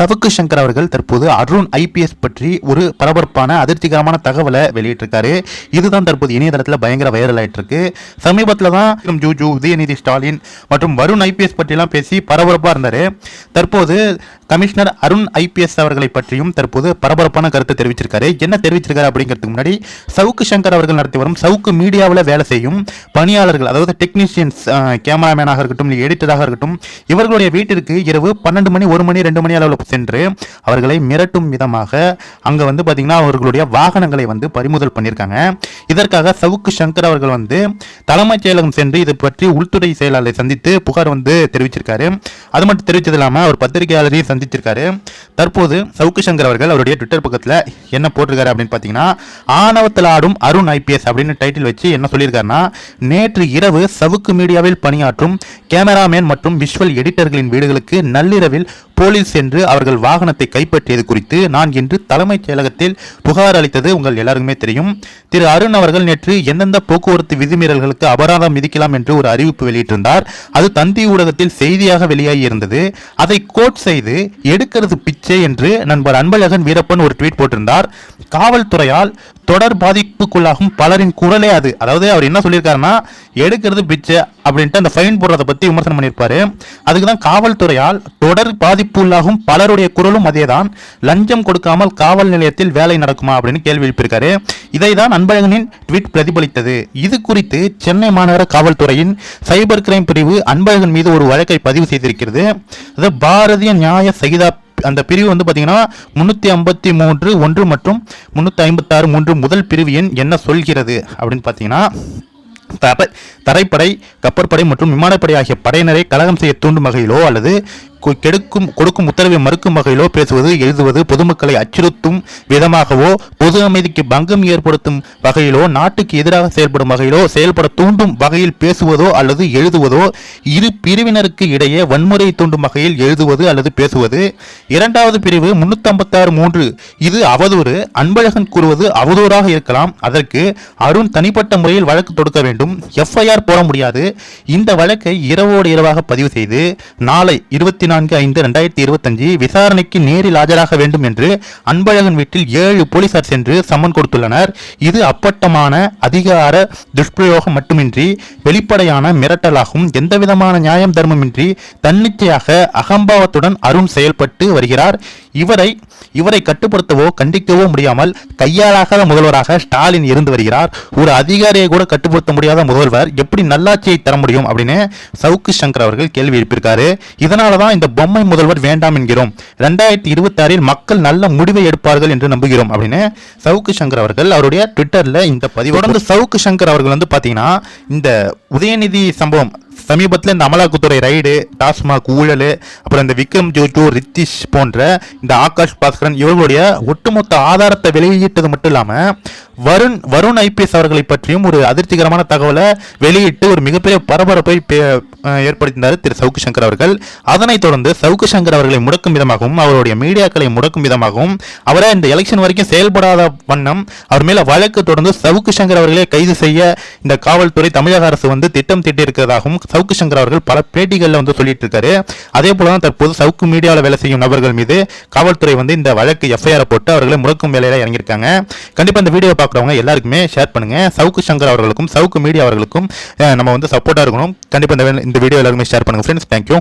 சவுக்கு சங்கர் அவர்கள் தற்போது அருண் ஐபிஎஸ் பற்றி ஒரு பரபரப்பான அதிர்ச்சிகரமான தகவலை வெளியிட்டிருக்காரு. இதுதான் தற்போது இணையதளத்தில் பயங்கர வைரல் ஆயிட்டு இருக்கு சமீபத்தில் தான் ஜூஜூ ஜூஜு உதயநிதி ஸ்டாலின் மற்றும் வருண் ஐபிஎஸ் பற்றிலாம் பேசி பரபரப்பாக இருந்தார். தற்போது கமிஷனர் அருண் ஐபிஎஸ் அவர்களை பற்றியும் தற்போது பரபரப்பான கருத்தை தெரிவிச்சிருக்காரு. என்ன தெரிவிச்சிருக்காரு அப்படிங்கிறதுக்கு முன்னாடி சவுக்கு சங்கர் அவர்கள் நடத்தி வரும் சவுக்கு மீடியாவில் வேலை செய்யும் பணியாளர்கள் அதாவது டெக்னீஷியன்ஸ் கேமராமேனாக இருக்கட்டும் இல்லை எடிட்டராக இருக்கட்டும் இவர்களுடைய வீட்டிற்கு இரவு பன்னெண்டு மணி ஒரு மணி ரெண்டு மணி அளவில் சென்று அவர்களை மிரட்டும் விதமாக அங்கே வந்து பார்த்தீங்கன்னா அவர்களுடைய வாகனங்களை வந்து பறிமுதல் பண்ணியிருக்காங்க. இதற்காக சவுக்கு சங்கர் அவர்கள் வந்து தலைமைச் செயலகம் சென்று இது பற்றி உள்துறை செயலாளரை சந்தித்து புகார் வந்து தெரிவிச்சிருக்காரு. அது மட்டும் தெரிவித்தது இல்லாமல் அவர் பத்திரிகையாளரையும் சந்திச்சிருக்காரு தற்போது சவுக்கு சங்கர் அவர்கள் அவருடைய ட்விட்டர் பக்கத்தில் என்ன போட்டிருக்காரு அப்படின்னு பார்த்தீங்கன்னா ஆணவத்தில் ஆடும் அருண் ஐபிஎஸ் அப்படின்னு டைட்டில் வச்சு என்ன சொல்லியிருக்காருன்னா நேற்று இரவு சவுக்கு மீடியாவில் பணியாற்றும் கேமராமேன் மற்றும் விஷுவல் எடிட்டர்களின் வீடுகளுக்கு நள்ளிரவில் போலீஸ் சென்று அவர்கள் வாகனத்தை கைப்பற்றியது குறித்து நான் இன்று தலைமைச் செயலகத்தில் புகார் அளித்தது உங்கள் எல்லாருக்குமே தெரியும். திரு அருண் அவர்கள் நேற்று எந்தெந்த போக்குவரத்து விதிமீறல்களுக்கு அபராதம் விதிக்கலாம் என்று ஒரு அறிவிப்பு வெளியிட்டிருந்தார். அது தந்தி ஊடகத்தில் செய்தியாக வெளியாகி இருந்தது. அதை கோட் செய்து எடுக்கிறது பிச்சை என்று நண்பர் அன்பழகன் வீரப்பன் ஒரு ட்வீட் போட்டிருந்தார். காவல்துறையால் தொடர் பாதிப்புக்குள்ளாகும் பலரின் குரலே அது. அதாவது அவர் என்ன சொல்லியிருக்காருன்னா எடுக்கிறது பிச்சை அப்படின்ட்டு அந்த ஃபைன் போடுறதை பற்றி விமர்சனம் பண்ணியிருப்பாரு. அதுக்கு தான் காவல்துறையால் தொடர் பாதிப்புள்ளாகும் பலருடைய குரலும் அதே தான் லஞ்சம் கொடுக்காமல் காவல் நிலையத்தில் வேலை நடக்குமா அப்படின்னு கேள்வி எழுப்பியிருக்காரு. இதை தான் அன்பழகனின் ட்வீட் பிரதிபலித்தது. இது குறித்து சென்னை மாநகர காவல்துறையின் சைபர் கிரைம் பிரிவு அன்பழகன் மீது ஒரு வழக்கை பதிவு செய்திருக்கிறது. அது பாரதிய நியாய சகிதா அந்த பிரிவு வந்து பார்த்தீங்கன்னா முந்நூற்றி ஐம்பத்தி மூன்று ஒன்று மற்றும் முந்நூற்றி ஐம்பத்தாறு மூன்று முதல் பிரிவு எண் என்ன சொல்கிறது அப்படின்னு பார்த்தீங்கன்னா தரை தரைப்படை கப்பற்படை மற்றும் விமானப்படை ஆகிய படையினரை கலகம் செய்ய தூண்டும் வகையிலோ அல்லது கெடுக்கும் கொடுக்கும் உத்தரவை மறுக்கும் வகையிலோ பேசுவது எழுதுவது பொதுமக்களை அச்சுறுத்தும் விதமாகவோ பொது அமைதிக்கு பங்கம் ஏற்படுத்தும் வகையிலோ நாட்டுக்கு எதிராக செயல்படும் வகையிலோ செயல்பட தூண்டும் வகையில் பேசுவதோ அல்லது எழுதுவதோ இரு பிரிவினருக்கு இடையே வன்முறை தூண்டும் வகையில் எழுதுவது அல்லது பேசுவது. இரண்டாவது பிரிவு முன்னூத்தி மூன்று. இது அவதூறு. அன்பழகன் கூறுவது அவதூறாக இருக்கலாம். அதற்கு அருண் தனிப்பட்ட முறையில் வழக்கு தொடுக்க வேண்டும். எஃப்ஐஆர் போட முடியாது. இந்த வழக்கை இரவோடு இரவாக பதிவு செய்து நாளை இருபத்தி நான்கு ஐந்து ரெண்டாயிரத்தி இருபத்தஞ்சு விசாரணைக்கு நேரில் ஆஜராக வேண்டும் என்று அன்பழகன் வீட்டில் ஏழு போலீசார் சென்று சம்மன் கொடுத்துள்ளனர். இது அப்பட்டமான அதிகார துஷ்பிரயோகம் மட்டுமின்றி வெளிப்படையான மிரட்டலாகும் எந்தவிதமான நியாயம் தர்மமின்றி தன்னிச்சையாக அகம்பாவத்துடன் அருண் செயல்பட்டு வருகிறார். இவரை இவரை கட்டுப்படுத்தவோ கண்டிக்கவோ முடியாமல் கையாளாகாத முதல்வராக ஸ்டாலின் இருந்து வருகிறார். ஒரு அதிகாரியை கூட கட்டுப்படுத்த முடியாத முதல்வர் எப்படி நல்லாட்சியை தர முடியும் அப்படின்னு சவுக்கு சங்கர் அவர்கள் கேள்வி எழுப்பியிருக்காரு. இதனால தான் இந்த பொம்மை முதல்வர் வேண்டாம் என்கிறோம். ரெண்டாயிரத்தி இருபத்தி ஆறில் மக்கள் நல்ல முடிவை எடுப்பார்கள் என்று நம்புகிறோம் அப்படின்னு சவுக்கு சங்கர் அவர்கள் அவருடைய ட்விட்டர்ல இந்த பதிவு தொடர்ந்து சவுக்கு சங்கர் அவர்கள் வந்து பாத்தீங்கன்னா இந்த உதயநிதி சம்பவம் சமீபத்தில் இந்த அமலாக்கத்துறை ரைடு டாஸ்மாக் ஊழல் அப்புறம் இந்த விக்ரம் ஜோஜோ ரித்திஷ் போன்ற இந்த ஆகாஷ் பாஸ்கரன் இவர்களுடைய ஒட்டுமொத்த ஆதாரத்தை வெளியிட்டது மட்டும் இல்லாமல் வருண் வருண் ஐபிஎஸ் அவர்களை பற்றியும் ஒரு அதிர்ச்சிகரமான தகவலை வெளியிட்டு ஒரு மிகப்பெரிய பரபரப்பை பே- ஏற்படுத்தினார் திரு சவுக்கு சங்கர் அவர்கள். அதனைத் தொடர்ந்து சவுக்கு சங்கர் அவர்களை முடக்கும் விதமாகவும் அவருடைய மீடியாக்களை முடக்கும் விதமாகவும் அவரை இந்த எலெக்ஷன் வரைக்கும் செயல்படாத வண்ணம் அவர் மேல வழக்கு தொடர்ந்து சவுக்கு சங்கர் அவர்களை கைது செய்ய இந்த காவல்துறை தமிழக அரசு வந்து திட்டம் தீட்டியிருக்கிறதாகவும் சவுக்கு சங்கர் அவர்கள் பல பேட்டிகளில் வந்து சொல்லிட்டு இருக்காரு அதே போல தான் தற்போது சவுக்கு மீடியாவில் வேலை செய்யும் நபர்கள் மீது காவல்துறை வந்து இந்த வழக்கு எஃப்ஐஆர் போட்டு அவர்களை முடக்கும் வேலையில இறங்கியிருக்காங்க. கண்டிப்பா இந்த வீடியோ பார்க்க பார்க்குறவங்க எல்லாருக்குமே ஷேர் பண்ணுங்க. சவுக்கு சங்கர் அவர்களுக்கும் சவுக்கு மீடியா அவர்களுக்கும் நம்ம வந்து சப்போர்ட்டாக இருக்கணும். கண்டிப்பாக இந்த வீடியோ எல்லாருமே ஷேர் பண்ணுங்க. Friends thank you